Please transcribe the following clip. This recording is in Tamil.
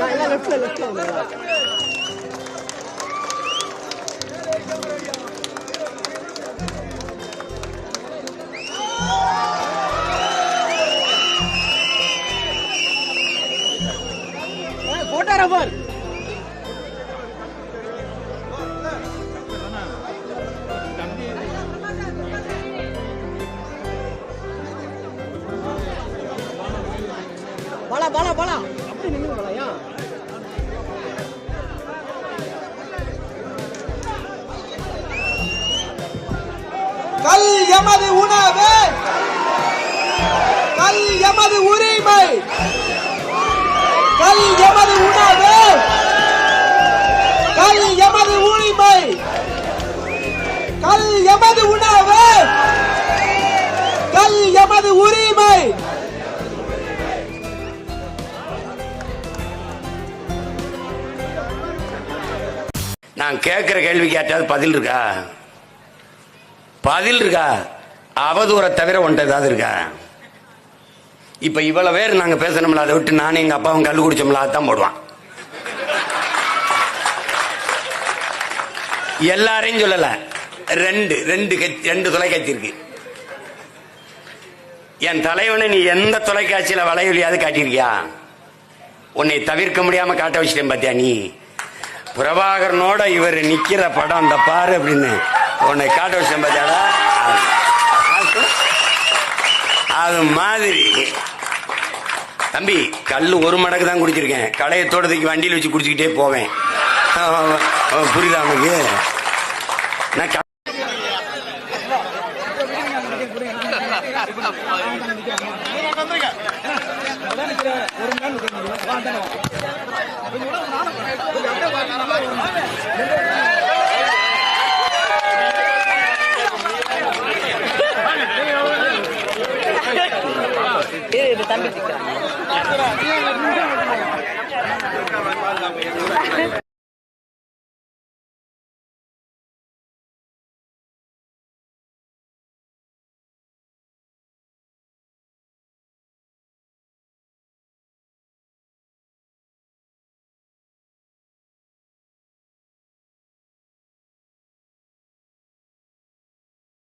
like, let her fill the corner like. What are our கல் எமது உணவு. கல் எமது உரிமை. கல் எமது உணவு. கல் எமது உரிமை. கல் எமது உணவு. கல் எமது உரிமை. நான் கேட்கிற கேள்வி கேட்டாவது பதில் இருக்கா? பதில் இருக்கா அவதூறை தவிர ஒன்றை ஏதாவது இருக்கா இப்ப இவ்வளவு பேர் நாங்க பேசணும்ல அதை விட்டு நானும் எங்க அப்பாவும் கல் குடிச்சோம்ல அதான் போடுவான். எல்லாரையும் சொல்லல. ரெண்டு ரெண்டு கட்சி ரெண்டு தொலைக்காட்சி இருக்கு. என் தலைவனை நீ எந்த தொலைக்காட்சியில வளையொலியாவது காட்டியிருக்கியா? உன்னை தவிர்க்க முடியாம காட்ட வச்சிட்டேன் பாத்தியா நீ? பிரபாகரனோட இவர் நிக்கிற படம் அந்த பாரு அப்படின்னு. உன்னை காட்ட வச்சேன் பார்த்தாடா அது- மாதிரி தம்பி கல் ஒரு மடக்கு தான் குடிச்சிருக்கேன் கடையை தோட்டத்துக்கு வண்டியில் வச்சு குடிச்சுக்கிட்டே போவேன் புரியுதா உனக்கு நான் க- தம்பி